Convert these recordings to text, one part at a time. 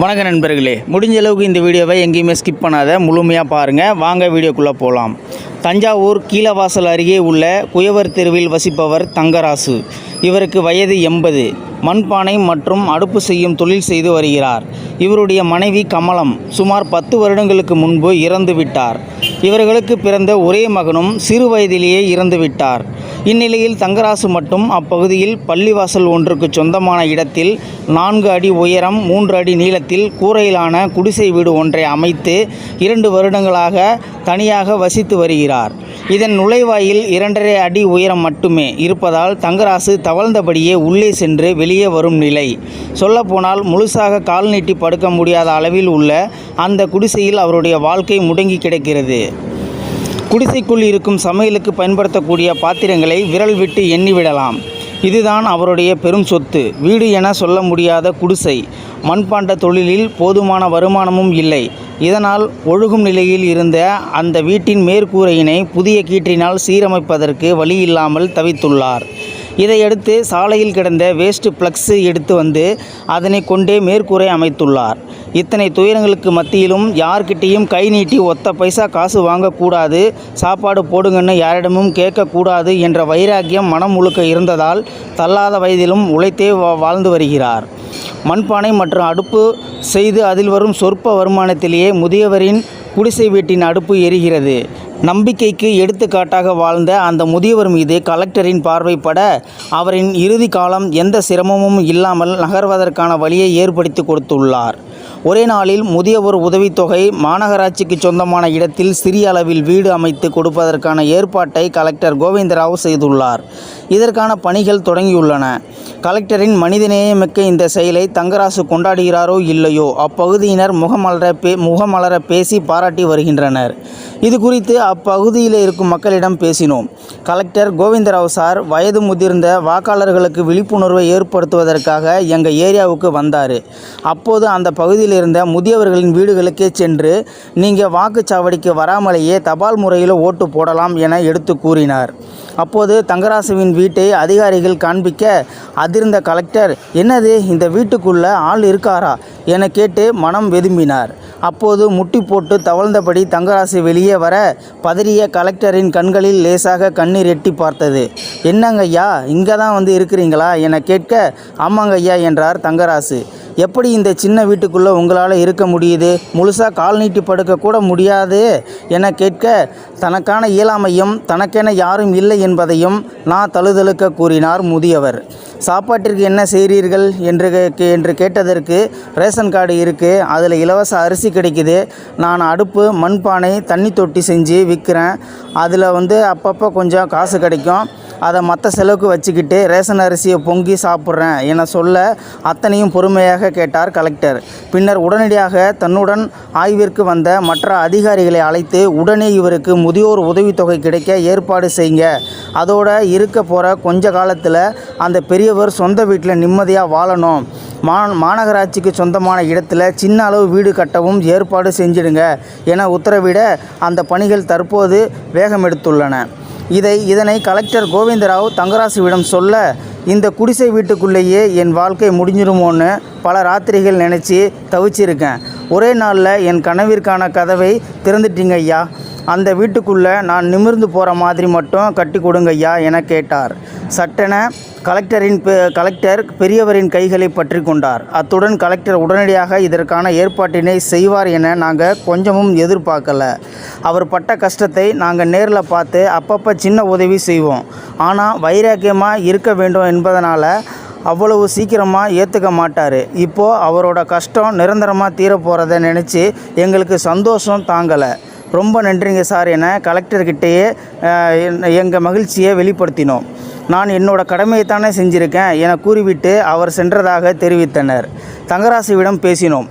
வணக்க நண்பர்களே முடிஞ்ச அளவுக்கு இந்த வீடியோவை எங்கேயுமே ஸ்கிப் பண்ணாத முழுமையாக பாருங்கள் வாங்க வீடியோக்குள்ளே போகலாம் தஞ்சாவூர் கீழவாசல் அருகே உள்ள குயவர் தெருவில் வசிப்பவர் தங்கராசு. இவருக்கு வயது எண்பது. மண்பானை மற்றும் அடுப்பு செய்யும் தொழில் செய்து வருகிறார். இவருடைய மனைவி கமலம் சுமார் பத்து வருடங்களுக்கு முன்பு இறந்து விட்டார் இவர்களுக்கு பிறந்த ஒரே மகனும் சிறு வயதிலேயே இறந்து விட்டார் இந்நிலையில் தங்கராசு மட்டும் அப்பகுதியில் பள்ளிவாசல் ஒன்றுக்கு சொந்தமான இடத்தில் நான்கு அடி உயரம் மூன்று அடி நீளத்தில் கூரையிலான குடிசை வீடு ஒன்றை அமைத்து இரண்டு வருடங்களாக தனியாக வசித்து வருகிறார். இதன் நுழைவாயில் இரண்டரை அடி உயரம் மட்டுமே இருப்பதால் தங்கராசு தவழ்ந்தபடியே உள்ளே சென்று வெளியே வரும் நிலை. சொல்லப்போனால் முழுசாக கால் நீட்டி படுக்க முடியாத அளவில் உள்ள அந்த குடிசையில் அவருடைய வாழ்க்கை முடங்கி கிடக்கிறது. குடிசைக்குள் இருக்கும் சமையலுக்கு பயன்படுத்தக்கூடிய பாத்திரங்களை விரல் விட்டு எண்ணிவிடலாம். இதுதான் அவருடைய பெரும் சொத்து. வீடு என சொல்ல முடியாத குடிசை. மண்பாண்ட தொழிலில் போதுமான வருமானமும் இல்லை. இதனால் ஒழுகும் நிலையில் இருந்த அந்த வீட்டின் மேற்கூரையினை புதிய கீற்றினால் சீரமைப்பதற்கு வழியில்லாமல் தவித்துள்ளார். இதையடுத்து சாலையில் கிடந்த வேஸ்ட் பிளக்ஸு எடுத்து வந்து அதனை கொண்டே மேற்கூரை அமைத்துள்ளார். இத்தனை துயரங்களுக்கு மத்தியிலும் யார்கிட்டேயும் கை நீட்டி ஒத்த பைசா காசு வாங்கக்கூடாது. சாப்பாடு போடுங்கன்னு யாரிடமும் கேட்கக்கூடாது என்ற வைராக்கியம் மனம் முழுக்க இருந்ததால் தள்ளாத வயதிலும் உழைத்தே வா- வாழ்ந்து வருகிறார். மண்பானை மற்றும் அடுப்பு செய்து அதில் வரும் சொற்ப வருமானத்திலேயே முதியவரின் குடிசை வீட்டின் அடுப்பு எரிகிறது. நம்பிக்கைக்கு எடுத்துக்காட்டாக வாழ்ந்த அந்த முதியவர் மீது கலெக்டரின் பார்வைப்பட அவரின் இறுதி காலம் எந்த சிரமமும் இல்லாமல் நகர்வதற்கான வழியை ஏற்படுத்தி கொடுத்துள்ளார். ஒரே நாளில் முதியவர் உதவித்தொகை மாநகராட்சிக்கு சொந்தமான இடத்தில் சிறிய அளவில் வீடு அமைத்து கொடுப்பதற்கான ஏற்பாட்டை கலெக்டர் கோவிந்தராவ் செய்துள்ளார். இதற்கான பணிகள் தொடங்கியுள்ளன. கலெக்டரின் மனிதநேயமிக்க இந்த செயலை தங்கராசு கொண்டாடுகிறாரோ இல்லையோ அப்பகுதியினர் முகமலர பே முகமலர பேசி பாராட்டி வருகின்றனர். இது குறித்து அப்பகுதியில் இருக்கும் மக்களிடம் பேசினோம். கலெக்டர் கோவிந்தராவ் சார் வயது முதிர்ந்த வாக்காளர்களுக்கு விழிப்புணர்வை ஏற்படுத்துவதற்காக எங்கள் ஏரியாவுக்கு வந்தார். அப்போது அந்த பகுதி பகுதியில் இருந்த முதியவர்களின் வீடுகளுக்கே சென்று நீங்கள் வாக்குச்சாவடிக்கு வராமலேயே தபால் முறையில் ஓட்டு போடலாம் என எடுத்து கூறினார். அப்போது தங்கராசுவின் வீட்டை அதிகாரிகள் காண்பிக்க அதிர்ந்த கலெக்டர் என்னது இந்த வீட்டுக்குள்ள ஆள் இருக்காரா? என கேட்டு மனம் வெதும்பினார். அப்போது முட்டி போட்டு தவழ்ந்தபடி தங்கராசு வெளியே வர பதறிய கலெக்டரின் கண்களில் லேசாக கண்ணீர் எட்டி பார்த்தது. என்னங்க ஐயா இங்கே தான் வந்து இருக்கிறீங்களா? என கேட்க ஆமாங்க ஐயா என்றார் தங்கராசு. எப்படி இந்த சின்ன வீட்டுக்குள்ளே உங்களால் இருக்க முடியுது? முழுசாக கால் நீட்டி படுக்க கூட முடியாது? என கேட்க தனக்கான இயலாமையும் தனக்கென யாரும் இல்லை என்பதையும் நான் தழுதழுக்க கூறினார் முதியவர். சாப்பாட்டிற்கு என்ன செய்கிறீர்கள் என்று கே- என்று கேட்டதற்கு ரேஷன் ரேஷன் கார்டு இருக்குது அதில் இலவச அரிசி கிடைக்குது. நான் அடுப்பு மண்பானை தண்ணி தொட்டி செஞ்சு விற்கிறேன் அதில் வந்து அப்பப்போ கொஞ்சம் காசு கிடைக்கும். அதை மற்ற செலவுக்கு வச்சுக்கிட்டு ரேஷன் அரிசியை பொங்கி சாப்பிட்றேன் என சொல்ல அத்தனையும் பொறுமையாக கேட்டார் கலெக்டர். பின்னர் உடனடியாக தன்னுடன் ஆய்விற்கு வந்த மற்ற அதிகாரிகளை அழைத்து உடனே இவருக்கு முதியோர் உதவித்தொகை கிடைக்க ஏற்பாடு செய்யுங்க. அதோட இருக்க போகிற கொஞ்ச காலத்தில் அந்த பெரியவர் சொந்த வீட்டில் நிம்மதியாக வாழணும். மா மாநகராட்சிக்கு சொந்தமான இடத்துல சின்ன அளவு வீடு கட்டவும் ஏற்பாடு செஞ்சிடுங்க என உத்தரவிட அந்த பணிகள் தற்போது வேகம் எடுத்துள்ளன. இதை இதனை கலெக்டர் கோவிந்தராவ் தங்கராசுவிடம் சொல்ல இந்த குடிசை வீட்டுக்குள்ளேயே என் வாழ்க்கை முடிஞ்சிருமோன்னு பல ராத்திரிகள் நினச்சி தவிச்சிருக்கேன். ஒரே நாளில் என் கனவிற்கான கதவை திறந்துட்டீங்க ஐயா. அந்த வீட்டுக்குள்ளே நான் நிமிர்ந்து போகிற மாதிரி மட்டும் கட்டி கொடுங்க ஐயா என கேட்டார். சட்டென கலெக்டரின் பெ- கலெக்டர் பெரியவரின் கைகளை பற்றி கொண்டார். அத்துடன் கலெக்டர் உடனடியாக இதற்கான ஏற்பாட்டினை செய்வார் என நாங்கள் கொஞ்சமும் எதிர்பார்க்கல. அவர் பட்ட கஷ்டத்தை நாங்கள் நேரில் பார்த்து அப்பப்போ சின்ன உதவி செய்வோம். ஆனால் வைராக்கியமாக இருக்க வேண்டும் என்பதனால் அவ்வளவு சீக்கிரமாக ஏற்றுக்க மாட்டார். இப்போது அவரோட கஷ்டம் நிரந்தரமாக தீரப்போகிறத நினச்சி எங்களுக்கு சந்தோஷம் தாங்கலை. ரொம்ப நன்றிங்க சார் என கலெக்டர்கிட்டயே எங்கள் மகிழ்ச்சியை வெளிப்படுத்தினோம். நான் என்னோட கடமையை தானே செஞ்சுருக்கேன் என கூறிவிட்டு அவர் சென்றதாக தெரிவித்தனர். தங்கராசுவிடம் பேசினோம்.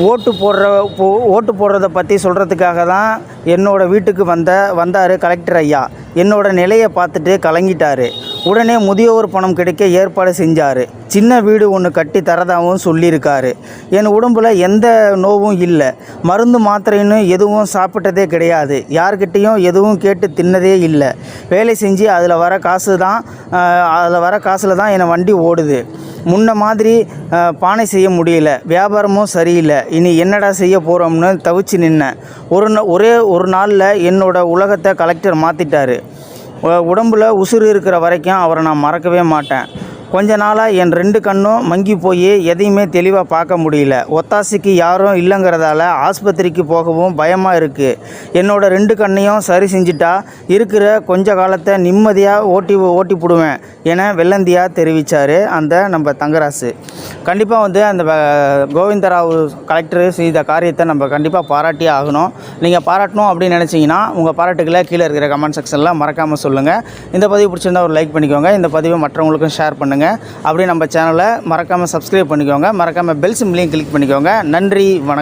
ஓட்டு போடுற போ ஓட்டு போடுறத பற்றி சொல்கிறதுக்காக தான் என்னோட வீட்டுக்கு வந்த வந்தார் கலெக்டர் ஐயா. என்னோடய நிலையை பார்த்துட்டு கலங்கிட்டார். உடனே முதியோர் பணம் கிடைக்க ஏற்பாடு செஞ்சார். சின்ன வீடு ஒன்று கட்டி தரதாகவும் சொல்லியிருக்காரு. என் உடம்புல எந்த நோவும் இல்லை. மருந்து மாத்திரைன்னு எதுவும் சாப்பிட்டதே கிடையாது. யார்கிட்டேயும் எதுவும் கேட்டு தின்னதே இல்லை. வேலை செஞ்சு அதில் வர காசு தான் அதில் வர காசில் தான் என்னை வண்டி ஓடுது. முன்ன மாதிரி பானை செய்ய முடியல வியாபாரமும் சரியில்லை. இனி என்னடா செய்ய போகிறோம்னு தவிச்சு நின்னேன் ஒரு ஒரே ஒரு நாளில் என்னோடய உலகத்தை கலெக்டர் மாற்றிட்டார் உடம்புல உசுறு இருக்கிற வரைக்கும் அவரை நான் மறக்கவே மாட்டேன். கொஞ்ச நாளாக என் ரெண்டு கண்ணும் மங்கி போய் எதையுமே தெளிவாக பார்க்க முடியல. ஒத்தாசைக்கு யாரும் இல்லைங்கிறதால ஆஸ்பத்திரிக்கு போகவும் பயமாக இருக்குது என்னோட ரெண்டு கண்ணையும் சரி செஞ்சுட்டா இருக்கிற கொஞ்ச காலத்தை நிம்மதியாக ஓட்டி ஓட்டி போடுவேன் என வெள்ளந்தியாக தெரிவித்தார் அந்த நம்ம தங்கராசு. கண்டிப்பாக வந்து அந்த கோவிந்தராவ் கலெக்டர் செய்த காரியத்தை நம்ம கண்டிப்பாக பாராட்டியே ஆகணும். நீங்கள் பாராட்டணும் அப்படின்னு நினச்சிங்கன்னா உங்கள் பாராட்டுகளை கீழே இருக்கிற கமெண்ட் செக்ஷனில் மறக்காமல் சொல்லுங்கள் இந்த பதிவு பிடிச்சிருந்தா ஒரு லைக் பண்ணிக்கோங்க. இந்த பதிவை மற்றவங்களுக்கும் ஷேர் பண்ணுங்கள் அப்படியே நம்ம சேனலை மறக்காமல் சப்ஸ்கிரைப் பண்ணிக்கோங்க. மறக்காமல் பெல் சிம்லையும் கிளிக் பண்ணிக்கோங்க. நன்றி வணக்கம்.